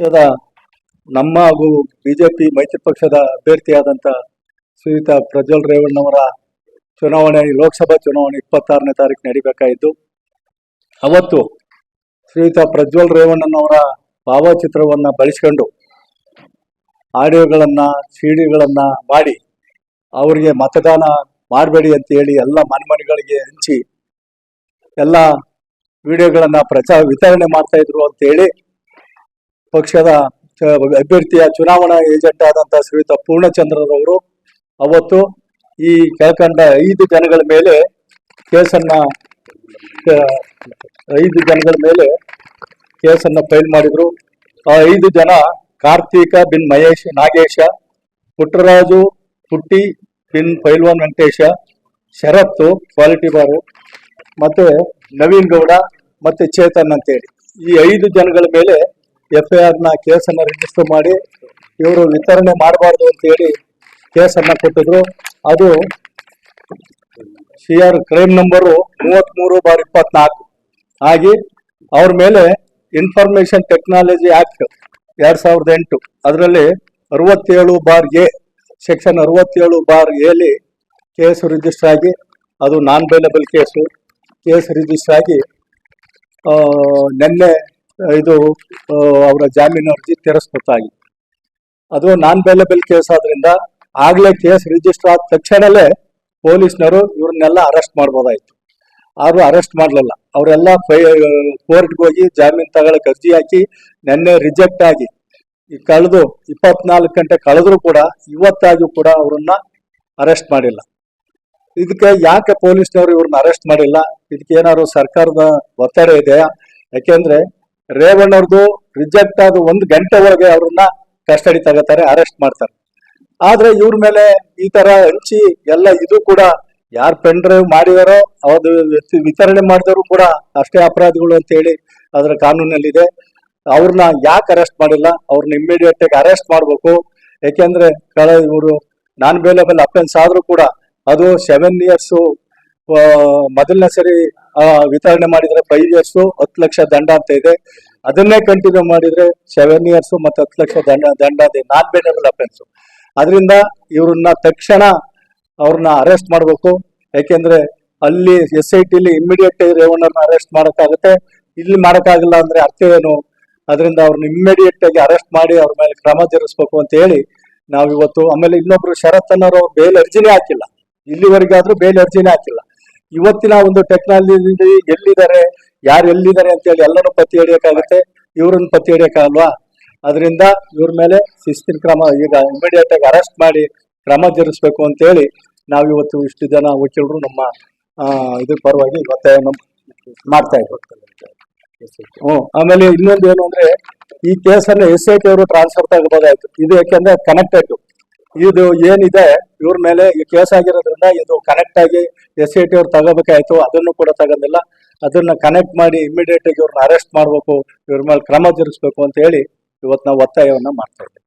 ಪಕ್ಷದ ನಮ್ಮ ಹಾಗೂ ಬಿಜೆಪಿ ಮೈತ್ರಿ ಪಕ್ಷದ ಅಭ್ಯರ್ಥಿಯಾದಂಥ ಶ್ರೀಯುತ ಪ್ರಜ್ವಲ್ ರೇವಣ್ಣವರ ಚುನಾವಣೆ ಲೋಕಸಭಾ ಚುನಾವಣೆ ಇಪ್ಪತ್ತಾರನೇ ತಾರೀಕು ನಡಿಬೇಕಾಯಿತು. ಅವತ್ತು ಶ್ರೀಯುತ ಪ್ರಜ್ವಲ್ ರೇವಣ್ಣನವರ ಭಾವಚಿತ್ರವನ್ನು ಬಳಸ್ಕೊಂಡು ಆಡಿಯೋಗಳನ್ನು ಸಿಡಿಗಳನ್ನು ಮಾಡಿ ಅವರಿಗೆ ಮತದಾನ ಮಾಡಬೇಡಿ ಅಂತ ಹೇಳಿ ಎಲ್ಲ ಮನೆಮನೆಗಳಿಗೆ ಹಂಚಿ ಎಲ್ಲ ವಿಡಿಯೋಗಳನ್ನು ಪ್ರಚಾರ ವಿತರಣೆ ಮಾಡ್ತಾ ಇದ್ರು ಅಂತ ಹೇಳಿ ಪಕ್ಷದ ಅಭ್ಯರ್ಥಿಯ ಚುನಾವಣಾ ಏಜೆಂಟ್ ಆದಂತಹ ಶ್ರೀಯುತ ಪೂರ್ಣಚಂದ್ರರವರು ಅವತ್ತು ಈ ಕೆಳಕಂಡ ಐದು ಜನಗಳ ಮೇಲೆ ಕೇಸನ್ನ ಐದು ಜನಗಳ ಮೇಲೆ ಕೇಸನ್ನ ಫೈಲ್ ಮಾಡಿದ್ರು. ಆ ಐದು ಜನ ಕಾರ್ತಿಕ ಬಿನ್ ಮಹೇಶ್, ನಾಗೇಶ, ಪುಟ್ಟರಾಜು, ಪುಟ್ಟಿ ಬಿನ್ ಪೈಲ್ವಾನ್ ವೆಂಕಟೇಶ, ಶರತ್ತು, ಕ್ವಾಲಿಟಿ ಬಾರು ಮತ್ತೆ ನವೀನ್ ಗೌಡ ಮತ್ತೆ ಚೇತನ್ ಅಂತೇಳಿ. ಈ ಐದು ಜನಗಳ ಮೇಲೆ ಎಫ್ ಐ ಆರ್ನ ಕೇಸನ್ನ ರಿಜಿಸ್ಟರ್ ಮಾಡಿ ಇವರು ವಿತರಣೆ ಮಾಡಬಾರ್ದು ಅಂತ ಹೇಳಿ ಕೇಸನ್ನು ಕೊಟ್ಟಿದ್ರು. ಅದು ಸಿ ಆರ್ ಕ್ರೈಮ್ ನಂಬರು ಮೂವತ್ತ್ಮೂರು ಬಾರ್ ಇಪ್ಪತ್ನಾಲ್ಕು ಆಗಿ ಅವ್ರ ಮೇಲೆ ಇನ್ಫಾರ್ಮೇಶನ್ ಟೆಕ್ನಾಲಜಿ ಆಕ್ಟ್ ಎರಡ್ ಸಾವಿರದ ಎಂಟು ಅದರಲ್ಲಿ ಅರವತ್ತೇಳು ಬಾರ್ ಎ, ಸೆಕ್ಷನ್ ಅರವತ್ತೇಳು ಬಾರ್ ಎಲ್ಲಿ ಕೇಸ್ ರಿಜಿಸ್ಟರ್ ಆಗಿ, ಅದು non bailable case. Case register ಆಗಿ ನಿನ್ನೆ ಇದು ಅವರ ಜಾಮೀನು ಅರ್ಜಿ ತಿರಸ್ಕೊತಾಗಿತ್ತು ಅದು ನಾನ್ ಅವೈಲೇಬಲ್ ಕೇಸ್ ಆದ್ರಿಂದ ಆಗ್ಲೇ ಕೇಸ್ ರಿಜಿಸ್ಟರ್ ಆದ ತಕ್ಷಣಲೇ ಪೊಲೀಸ್ನವರು ಇವ್ರನ್ನೆಲ್ಲ ಅರೆಸ್ಟ್ ಮಾಡ್ಬೋದಾಯ್ತು. ಆದ್ರೂ ಅರೆಸ್ಟ್ ಮಾಡಲಿಲ್ಲ. ಅವರೆಲ್ಲ ಕೋರ್ಟ್ಗೆ ಹೋಗಿ ಜಾಮೀನು ತಗೊಳಕ್ ಅರ್ಜಿ ಹಾಕಿ ನಿನ್ನೆ ರಿಜೆಕ್ಟ್ ಆಗಿ. ಕಳೆದು ಇಪ್ಪತ್ನಾಲ್ಕು ಗಂಟೆ ಕಳೆದ್ರು ಕೂಡ ಇವತ್ತಾಗೂ ಕೂಡ ಅವ್ರನ್ನ ಅರೆಸ್ಟ್ ಮಾಡಿಲ್ಲ. ಇದಕ್ಕೆ ಯಾಕೆ ಪೊಲೀಸ್ನವರು ಇವ್ರನ್ನ ಅರೆಸ್ಟ್ ಮಾಡಿಲ್ಲ? ಇದಕ್ಕೆ ಏನಾದ್ರು ಸರ್ಕಾರದ ಒತ್ತಡ ಇದೆಯಾ? ಯಾಕೆಂದ್ರೆ ರೇವಣ್ಣವ್ರದ್ದು ರಿಜೆಕ್ಟ್ ಆದ ಒಂದು ಗಂಟೆ ಒಳಗೆ ಅವ್ರನ್ನ ಕಸ್ಟಡಿ ತಗೋತಾರೆ ಅರೆಸ್ಟ್ ಮಾಡ್ತಾರೆ. ಆದ್ರೆ ಇವ್ರ ಮೇಲೆ ಈ ತರ ಹಂಚಿ ಎಲ್ಲ ಇದು ಕೂಡ ಯಾರು ಪೆನ್ ಡ್ರೈವ್ ಮಾಡಿದಾರೋ ಅವ್ರದ್ದು ವಿತರಣೆ ಮಾಡಿದವರು ಕೂಡ ಅಷ್ಟೇ ಅಪರಾಧಿಗಳು ಅಂತ ಹೇಳಿ ಅದರ ಕಾನೂನಲ್ಲಿದೆ. ಅವ್ರನ್ನ ಯಾಕೆ ಅರೆಸ್ಟ್ ಮಾಡಿಲ್ಲ? ಅವ್ರನ್ನ ಇಮಿಡಿಯೇಟ್ ಆಗಿ ಅರೆಸ್ಟ್ ಮಾಡ್ಬೇಕು. ಯಾಕೆಂದ್ರೆ ಕಳೆದ ಇವರು ನಾನ್ ಮೇಲೆ ಅಫೆನ್ಸ್ ಆದ್ರೂ ಕೂಡ ಅದು ಸೆವೆನ್ ಇಯರ್ಸ್ ಮೊದಲನೇ ಸರಿ ವಿತರಣೆ ಮಾಡಿದ್ರೆ ಫೈವ್ ಇಯರ್ಸ್ ಹತ್ತು ಲಕ್ಷ ದಂಡ ಅಂತ ಇದೆ. ಅದನ್ನೇ ಕಂಟಿನ್ಯೂ ಮಾಡಿದ್ರೆ ಸೆವೆನ್ ಇಯರ್ಸ್ ಮತ್ತೆ ಹತ್ತು ಲಕ್ಷ ದಂಡ ದಂಡ ಇದೆ. ನಾನ್ ಬೇಲೇಬಲ್ ಅಫೆನ್ಸ್ ಅದರಿಂದ ಇವ್ರನ್ನ ತಕ್ಷಣ ಅವ್ರನ್ನ ಅರೆಸ್ಟ್ ಮಾಡಬೇಕು. ಯಾಕೆಂದ್ರೆ ಅಲ್ಲಿ ಎಸ್ ಐ ಟಿಲಿ ಇಮಿಡಿಯೇಟ್ ರೇವಣ್ಣರ್ನ ಅರೆಸ್ಟ್ ಮಾಡೋಕ್ಕಾಗುತ್ತೆ. ಇಲ್ಲಿ ಮಾಡಕ್ಕಾಗಲ್ಲ ಅಂದ್ರೆ ಅರ್ಥ ಏನು? ಅದರಿಂದ ಅವ್ರನ್ನ ಇಮಿಡಿಯೇಟ್ ಆಗಿ ಅರೆಸ್ಟ್ ಮಾಡಿ ಅವ್ರ ಮೇಲೆ ಕ್ರಮ ಜರುಗಿಸ್ಬೇಕು ಅಂತ ಹೇಳಿ ನಾವಿವತ್ತು ಆಮೇಲೆ ಇನ್ನೊಬ್ರು ಶರತ್ ಅನ್ನೋರು ಬೇಲ್ ಅರ್ಜಿನೇ ಹಾಕಿಲ್ಲ. ಇಲ್ಲಿವರೆಗಾದ್ರೂ ಬೇಲ್ ಅರ್ಜಿನೇ ಹಾಕಿಲ್ಲ. ಇವತ್ತಿನ ಒಂದು ಟೆಕ್ನಾಲಜಿ ಎಲ್ಲಿದ್ದಾರೆ, ಯಾರು ಎಲ್ಲಿದ್ದಾರೆ ಅಂತ ಹೇಳಿ ಎಲ್ಲರೂ ಪತ್ತಿ ಹಿಡಿಯೋಕ್ಕಾಗುತ್ತೆ. ಇವ್ರನ್ನ ಪತ್ತಿ ಹಿಡಿಯಕ್ಕಾಗಲ್ವಾ ಅದರಿಂದ ಇವ್ರ ಮೇಲೆ ಶಿಸ್ತಿನ ಕ್ರಮ, ಈಗ ಇಮಿಡಿಯೇಟ್ ಆಗಿ ಅರೆಸ್ಟ್ ಮಾಡಿ ಕ್ರಮ ಜರುಗಿಸ್ಬೇಕು ಅಂತ ಹೇಳಿ ನಾವು ಇವತ್ತು ಇಷ್ಟು ಜನ ವಕೀಲರು ನಮ್ಮ ಇದ್ರ ಪರವಾಗಿ ಮತ್ತೆ ಮಾಡ್ತಾ ಇದ್ರು ಹ್ಮ್ ಆಮೇಲೆ ಇನ್ನೊಂದು ಏನು ಅಂದ್ರೆ ಈ ಕೇಸನ್ನು ಎಸ್ ಐ ಟಿ ಅವರು ಟ್ರಾನ್ಸ್ಫರ್ ತಗೋಬೋದಾಯ್ತು ಇದು ಯಾಕೆಂದ್ರೆ ಕನೆಕ್ಟೆಡ್ ಇದು ಏನಿದೆ, ಇವ್ರ ಮೇಲೆ ಕೇಸ್ ಆಗಿರೋದ್ರಿಂದ ಇದು ಕನೆಕ್ಟ್ ಆಗಿ ಎಸ್ ಐ ಟಿ ಅವ್ರು ತಗೋಬೇಕಾಯ್ತು, ಅದನ್ನು ಕೂಡ ತಗೊಂಡಿಲ್ಲ. ಅದನ್ನ ಕನೆಕ್ಟ್ ಮಾಡಿ ಇಮಿಡಿಯೇಟ್ ಆಗಿ ಇವ್ರನ್ನ ಅರೆಸ್ಟ್ ಮಾಡಬೇಕು, ಇವ್ರ ಮೇಲೆ ಕ್ರಮ ಜರುಗಿಸ್ಬೇಕು ಅಂತ ಹೇಳಿ ಇವತ್ತು ನಾವು ಒತ್ತಾಯವನ್ನ ಮಾಡ್ತಾ ಇದ್ದೀವಿ.